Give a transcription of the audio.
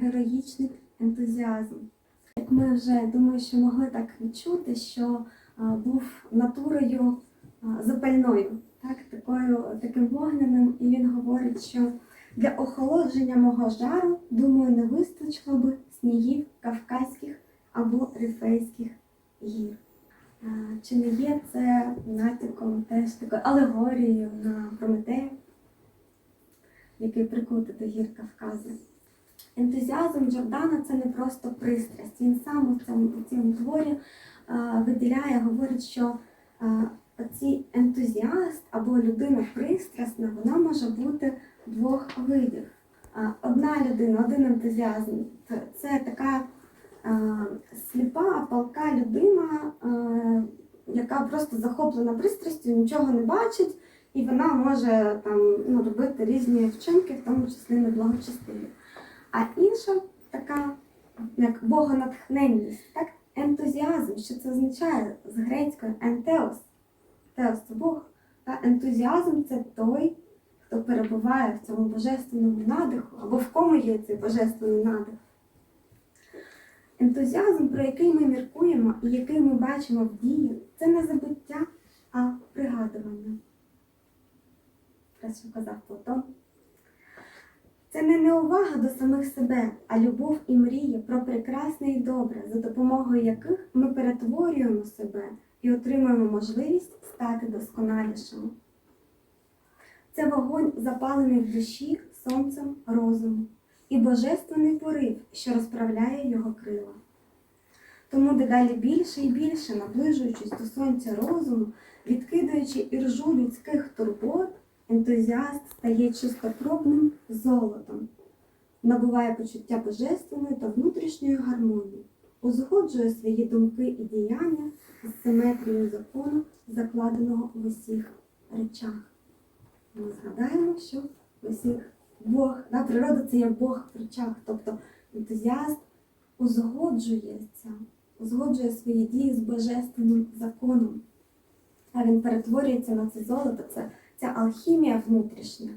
героїчний ентузіазм. Як ми вже думаю, що могли так відчути, що був натурою запальною, так, такою, таким вогненим, і він говорить, що для охолодження мого жару, думаю, не вистачило би снігів кавказьких або рифейських гір. Чи не є це натяком теж такою алегорією на Прометея, який прикутий до гір Кавказу? Ентузіазм Джордана це не просто пристрасть. Він сам у цьому, у цьому творі а, виділяє, говорить, що а, оці ентузіаст або людина пристрасна, вона може бути двох видів. А, Одна людина, один ентузіазм це- така сліпа, палка людина, яка просто захоплена пристрастю, нічого не бачить, і вона може там ну, робити різні вчинки, в тому числі неблагочестиві. А інша така, як богонатхненність, так? ентузіазм, що це означає з грецької ентеос. Теос це Бог. Та ентузіазм це той, хто перебуває в цьому божественному надиху, або в кому є цей божественний надих. Ентузіазм, про який ми міркуємо і який ми бачимо в дії, це не забуття, а пригадування. Те, казав Платон. Це не неувага до самих себе, а любов і мрії про прекрасне і добре, за допомогою яких ми перетворюємо себе і отримуємо можливість стати досконалішими. Це вогонь, запалений в душі сонцем розуму, і божественний порив, що розправляє його крила. Тому дедалі більше і більше, наближуючись до сонця розуму, відкидаючи іржу людських турбот, ентузіаст стає чистокровним золотом, набуває почуття божественної та внутрішньої гармонії, узгоджує свої думки і діяння з симетрією закону, закладеного в усіх речах. Ми згадаємо, що усіх Бог, да, природа це є Бог в речах, тобто ентузіаст узгоджується, узгоджує свої дії з божественним законом. А він перетворюється на це золото, це ця алхімія внутрішня.